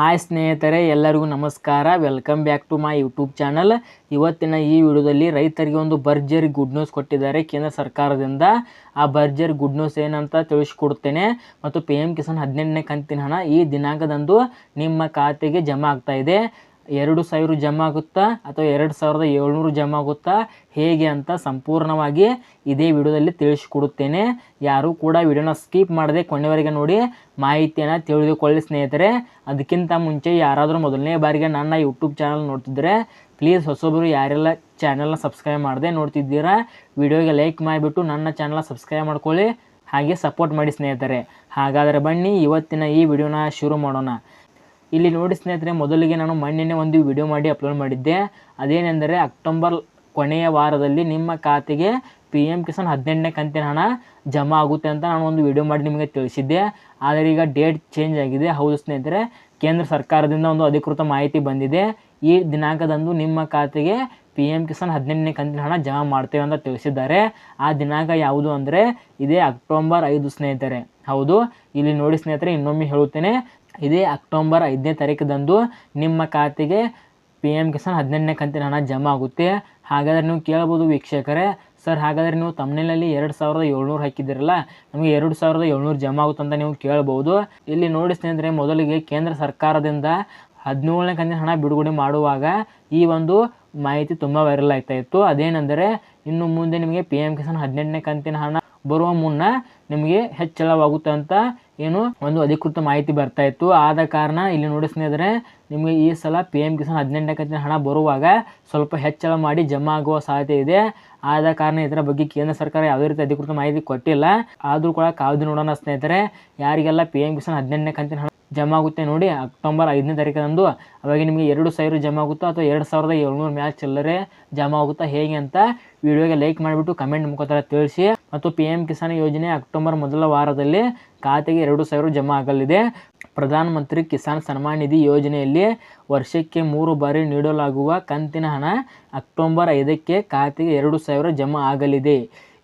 Hi ಸ್ನೇಹಿತರೆ, ಎಲ್ಲರಿಗೂ ನಮಸ್ಕಾರ. Welcome back to my YouTube channel ಇವತ್ತಿನ ಈ ವಿಡಿಯೋದಲ್ಲಿ ರೈತರಿಗೆ ಒಂದು ಭರ್ಜರಿ ಗುಡ್ ನ್ಯೂಸ್ ಕೊಟ್ಟಿದ್ದಾರೆ ಕೇಂದ್ರ ಸರ್ಕಾರದಿಂದ. ಆ ಭರ್ಜರಿ ಗುಡ್ ನ್ಯೂಸ್ ಏನಂತ ತಿಳಿಸ್ಕೊಡ್ತೇನೆ. ಮತ್ತು ಪಿ ಎಂ ಕಿಸಾನ್ ಹದಿನೆಂಟನೇ ಕಂತಿನ ಹಣ ಈ ದಿನಾಂಕದಂದು ನಿಮ್ಮ ಖಾತೆಗೆ ಜಮಾ ಆಗ್ತಾ ಇದೆ. ಎರಡು ಸಾವಿರ ಜಮಾ ಆಗುತ್ತಾ ಅಥವಾ ಎರಡು ಸಾವಿರದ ಏಳ್ನೂರು ಜಮಾ ಆಗುತ್ತಾ? ಹೇಗೆ ಅಂತ ಸಂಪೂರ್ಣವಾಗಿ ಇದೇ ವಿಡಿಯೋದಲ್ಲಿ ತಿಳಿಸಿಕೊಡುತ್ತೇನೆ. ಯಾರೂ ಕೂಡ ವಿಡಿಯೋನ ಸ್ಕಿಪ್ ಮಾಡದೆ ಕೊನೆವರೆಗೆ ನೋಡಿ ಮಾಹಿತಿಯನ್ನು ತಿಳಿದುಕೊಳ್ಳಿ ಸ್ನೇಹಿತರೆ. ಅದಕ್ಕಿಂತ ಮುಂಚೆ ಯಾರಾದರೂ ಮೊದಲನೇ ಬಾರಿಗೆ ನನ್ನ ಯೂಟ್ಯೂಬ್ ಚಾನಲ್ ನೋಡ್ತಿದ್ದರೆ ಪ್ಲೀಸ್ ಹೊಸೊಬ್ಬರು ಯಾರೆಲ್ಲ ಚಾನಲ್ನ ಸಬ್ಸ್ಕ್ರೈಬ್ ಮಾಡದೆ ನೋಡ್ತಿದ್ದೀರಾ, ವಿಡಿಯೋಗೆ ಲೈಕ್ ಮಾಡಿಬಿಟ್ಟು ನನ್ನ ಚಾನಲ್ನ ಸಬ್ಸ್ಕ್ರೈಬ್ ಮಾಡ್ಕೊಳ್ಳಿ. ಹಾಗೆ ಸಪೋರ್ಟ್ ಮಾಡಿ ಸ್ನೇಹಿತರೆ. ಹಾಗಾದರೆ ಬನ್ನಿ, ಇವತ್ತಿನ ಈ ವಿಡಿಯೋನ ಶುರು ಮಾಡೋಣ. ಇಲ್ಲಿ ನೋಡಿ ಸ್ನೇಹಿತರೆ, ಮೊದಲಿಗೆ ನಾನು ಮೊನ್ನೆನೇ ಒಂದು ವಿಡಿಯೋ ಮಾಡಿ ಅಪ್ಲೋಡ್ ಮಾಡಿದ್ದೆ. ಅದೇನೆಂದರೆ, ಅಕ್ಟೋಬರ್ ಕೊನೆಯ ವಾರದಲ್ಲಿ ನಿಮ್ಮ ಖಾತೆಗೆ ಪಿ ಎಂ ಕಿಸಾನ್ ಹದಿನೆಂಟನೇ ಕಂತಿನ ಹಣ ಜಮಾ ಆಗುತ್ತೆ ಅಂತ ನಾನು ಒಂದು ವಿಡಿಯೋ ಮಾಡಿ ನಿಮಗೆ ತಿಳಿಸಿದ್ದೆ. ಆದರೆ ಈಗ ಡೇಟ್ ಚೇಂಜ್ ಆಗಿದೆ. ಹೌದು ಸ್ನೇಹಿತರೆ, ಕೇಂದ್ರ ಸರ್ಕಾರದಿಂದ ಒಂದು ಅಧಿಕೃತ ಮಾಹಿತಿ ಬಂದಿದೆ. ಈ ದಿನಾಂಕದಂದು ನಿಮ್ಮ ಖಾತೆಗೆ ಪಿ ಎಂ ಕಿಸಾನ್ ಹದಿನೆಂಟನೇ ಕಂತಿನ ಹಣ ಜಮಾ ಮಾಡ್ತೇವೆ ಅಂತ ತಿಳಿಸಿದ್ದಾರೆ. ಆ ದಿನಾಂಕ ಯಾವುದು ಅಂದರೆ, ಇದೇ ಅಕ್ಟೋಬರ್ ಐದು ಸ್ನೇಹಿತರೆ. ಹೌದು, ಇಲ್ಲಿ ನೋಡಿ ಸ್ನೇಹಿತರೆ, ಇನ್ನೊಮ್ಮೆ ಹೇಳುತ್ತೇನೆ. ಇದೇ ಅಕ್ಟೋಬರ್ ಐದನೇ ತಾರೀಕದಂದು ನಿಮ್ಮ ಖಾತೆಗೆ ಪಿ ಎಂ ಕಿಸಾನ್ ಹದಿನೆಂಟನೇ ಕಂತಿನ ಹಣ ಜಮಾ ಆಗುತ್ತೆ. ಹಾಗಾದರೆ ನೀವು ಕೇಳ್ಬೋದು ವೀಕ್ಷಕರೇ. ಸರ್, ಹಾಗಾದರೆ ನೀವು ತಮ್ಮನಲ್ಲಿ ಎರಡು ಸಾವಿರದ ಏಳ್ನೂರು ಹಾಕಿದ್ದೀರಲ್ಲ, ನಮಗೆ ಎರಡು ಸಾವಿರದ ಏಳ್ನೂರು ಜಮಾ ಆಗುತ್ತೆ ಅಂತ ನೀವು ಕೇಳ್ಬೋದು. ಇಲ್ಲಿ ನೋಡಿ ಸ್ನೇಹಿತರೆ, ಮೊದಲಿಗೆ ಕೇಂದ್ರ ಸರ್ಕಾರದಿಂದ ಹದಿನೇಳನೇ ಕಂತಿನ ಹಣ ಬಿಡುಗಡೆ ಮಾಡುವಾಗ ಈ ಒಂದು ಮಾಹಿತಿ ತುಂಬ ವೈರಲ್ ಆಗ್ತಾ ಇತ್ತು. ಅದೇನೆಂದರೆ, ಇನ್ನು ಮುಂದೆ ನಿಮಗೆ ಪಿ ಎಂ ಕಿಸಾನ್ ಹದಿನೆಂಟನೇ ಕಂತಿನ ಹಣ ಬರುವ ಮುನ್ನ ನಿಮಗೆ ಹೆಚ್ಚಳವಾಗುತ್ತೆ ಅಂತ ಏನು ಒಂದು ಅಧಿಕೃತ ಮಾಹಿತಿ ಬರ್ತಾ ಇತ್ತು. ಆದ ಕಾರಣ ಇಲ್ಲಿ ನೋಡಿ ಸ್ನೇಹಿತರೆ, ನಿಮಗೆ ಈ ಸಲ ಪಿ ಎಂ ಕಿಸಾನ್ ಹದಿನೆಂಟನೇ ಕಂತಿನ ಹಣ ಬರುವಾಗ ಸ್ವಲ್ಪ ಹೆಚ್ಚಳ ಮಾಡಿ ಜಮಾ ಆಗುವ ಸಾಧ್ಯತೆ ಇದೆ. ಆದ ಕಾರಣ ಇದರ ಬಗ್ಗೆ ಕೇಂದ್ರ ಸರ್ಕಾರ ಯಾವುದೇ ರೀತಿ ಅಧಿಕೃತ ಮಾಹಿತಿ ಕೊಟ್ಟಿಲ್ಲ. ಆದರೂ ಕೂಡ ಕಾವ್ದು ನೋಡೋಣ ಸ್ನೇಹಿತರೆ. ಯಾರಿಗೆಲ್ಲ ಪಿ ಎಂ ಕಿಸಾನ್ ಹದಿನೆಂಟನೇ ಕಂತಿನ ಹಣ ಜಮಾ ಆಗುತ್ತೆ ನೋಡಿ, ಅಕ್ಟೋಬರ್ ಐದನೇ ತಾರೀಕಂದು ಅವಾಗ ನಿಮಗೆ ಎರಡು ಸಾವಿರ ಜಮಾ ಆಗುತ್ತಾ ಅಥವಾ ಎರಡು ಸಾವಿರದ ಏಳ್ನೂರು ಮ್ಯಾಚ್ ಚಿಲ್ಲರೆ ಜಮಾ ಆಗುತ್ತಾ ಹೇಗೆ ಅಂತ ವಿಡಿಯೋಗೆ ಲೈಕ್ ಮಾಡಿಬಿಟ್ಟು ಕಮೆಂಟ್ ಮುಖಾಂತರ ತಿಳಿಸಿ. ಮತ್ತು ಪಿ ಎಂ ಕಿಸಾನ್ ಯೋಜನೆ ಅಕ್ಟೋಬರ್ ಮೊದಲ ವಾರದಲ್ಲಿ ಖಾತೆಗೆ ಎರಡು ಸಾವಿರ ಜಮಾ ಆಗಲಿದೆ. ಪ್ರಧಾನಮಂತ್ರಿ ಕಿಸಾನ್ ಸನ್ಮಾನ್ ನಿಧಿ ಯೋಜನೆಯಲ್ಲಿ ವರ್ಷಕ್ಕೆ ಮೂರು ಬಾರಿ ನೀಡಲಾಗುವ ಕಂತಿನ ಹಣ ಅಕ್ಟೋಬರ್ ಐದಕ್ಕೆ ಖಾತೆಗೆ ಎರಡು ಸಾವಿರ ಜಮಾ ಆಗಲಿದೆ.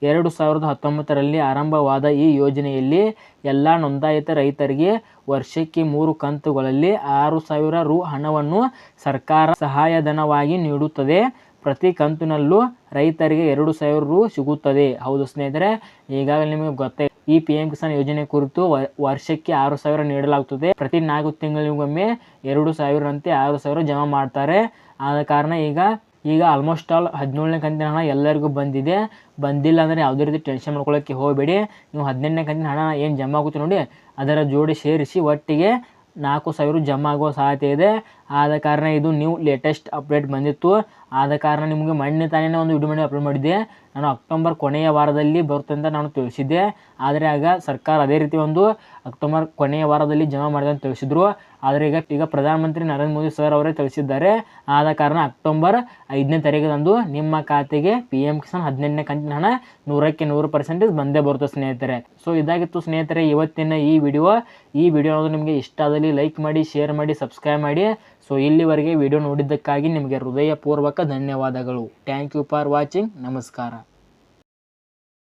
ಎರಡು ಸಾವಿರದ ಹತ್ತೊಂಬತ್ತರಲ್ಲಿ ಆರಂಭವಾದ ಈ ಯೋಜನೆಯಲ್ಲಿ ಎಲ್ಲ ನೋಂದಾಯಿತ ರೈತರಿಗೆ ವರ್ಷಕ್ಕೆ ಮೂರು ಕಂತುಗಳಲ್ಲಿ ಆರು ಸಾವಿರ ರು ಹಣವನ್ನು ಸರ್ಕಾರ ಸಹಾಯಧನವಾಗಿ ನೀಡುತ್ತದೆ. ಪ್ರತಿ ಕಂತಿನಲ್ಲೂ ರೈತರಿಗೆ ಎರಡು ಸಾವಿರ ರು ಸಿಗುತ್ತದೆ. ಹೌದು ಸ್ನೇಹಿತರೆ, ಈಗಾಗಲೇ ನಿಮಗೆ ಗೊತ್ತೇ, ಈ ಪಿ ಎಂ ಕಿಸಾನ್ ಯೋಜನೆ ಕುರಿತು ವರ್ಷಕ್ಕೆ ಆರು ಸಾವಿರ ನೀಡಲಾಗುತ್ತದೆ ಪ್ರತಿ ನಾಲ್ಕು ತಿಂಗಳಿಗೊಮ್ಮೆ ಎರಡು ಸಾವಿರಂತೆ ಆರು ಸಾವಿರ ಜಮಾ ಮಾಡ್ತಾರೆ. ಆದ ಕಾರಣ ಈಗ ಈಗ ಆಲ್ಮೋಸ್ಟ್ ಆಲ್ ಹದಿನೇಳನೇ ಕಂತಿನ ಹಣ ಎಲ್ಲರಿಗೂ ಬಂದಿದೆ. ಬಂದಿಲ್ಲ ಅಂದರೆ ಯಾವುದೇ ರೀತಿ ಟೆನ್ಷನ್ ಮಾಡ್ಕೊಳ್ಳೋಕ್ಕೆ ಹೋಗಬೇಡಿ. ನೀವು ಹದಿನೆಂಟನೇ ಕಂತಿನ ಹಣ ಏನು ಜಮಾ ಆಗುತ್ತೆ ನೋಡಿ, ಅದರ ಜೋಡಿ ಸೇರಿಸಿ ಒಟ್ಟಿಗೆ ನಾಲ್ಕು ಸಾವಿರ ಜಮಾ ಆಗುವ ಸಾಧ್ಯತೆ ಇದೆ. ಆದ ಕಾರಣ ಇದು ನ್ಯೂ ಲೇಟೆಸ್ಟ್ ಅಪ್ಡೇಟ್ ಬಂದಿತ್ತು. ಆದ ಕಾರಣ ನಿಮಗೆ ಮೊನ್ನೆ ತಾನೇ ಒಂದು ವಿಡಿಯೋ ಮಾಡಿ ಅಪ್ಲೋಡ್ ಮಾಡಿದ್ದೆ. ನಾನು ಅಕ್ಟೋಬರ್ ಕೊನೆಯ ವಾರದಲ್ಲಿ ಬರುತ್ತೆ ಅಂತ ನಾನು ತಿಳಿಸಿದ್ದೆ. ಆದರೆ ಆಗ ಸರ್ಕಾರ ಅದೇ ರೀತಿ ಒಂದು ಅಕ್ಟೋಬರ್ ಕೊನೆಯ ವಾರದಲ್ಲಿ ಜಮಾ ಮಾಡಿದೆ ಅಂತ ತಿಳಿಸಿದ್ರು. ಆದರೆ ಈಗ ಈಗ ಪ್ರಧಾನಮಂತ್ರಿ ನರೇಂದ್ರ ಮೋದಿ ಸರ್ ಅವರೇ ತಿಳಿಸಿದ್ದಾರೆ. ಆದ ಕಾರಣ ಅಕ್ಟೋಬರ್ ಐದನೇ ತಾರೀಕದಂದು ನಿಮ್ಮ ಖಾತೆಗೆ ಪಿ ಎಂ ಕಿಸಾನ್ ಹದಿನೆಂಟನೇ ಕಂತಿನ ಹಣ ನೂರಕ್ಕೆ ನೂರು ಪರ್ಸೆಂಟೇಜ್ ಬಂದೇ ಬರುತ್ತೆ ಸ್ನೇಹಿತರೆ. ಸೊ ಇದಾಗಿತ್ತು ಸ್ನೇಹಿತರೆ, ಇವತ್ತಿನ ಈ ವಿಡಿಯೋ. ಈ ವಿಡಿಯೋ ನಿಮಗೆ ಇಷ್ಟ ಆದಲ್ಲಿ ಲೈಕ್ ಮಾಡಿ ಶೇರ್ ಮಾಡಿ ಸಬ್ಸ್ಕ್ರೈಬ್ ಮಾಡಿ. ಸೊ ಇಲ್ಲಿವರೆಗೆ ವಿಡಿಯೋ ನೋಡಿದ್ದಕ್ಕಾಗಿ ನಿಮಗೆ ಹೃದಯಪೂರ್ವಕ ಧನ್ಯವಾದಗಳು. ಥ್ಯಾಂಕ್ ಯು ಫಾರ್ ವಾಚಿಂಗ್ ನಮಸ್ಕಾರ.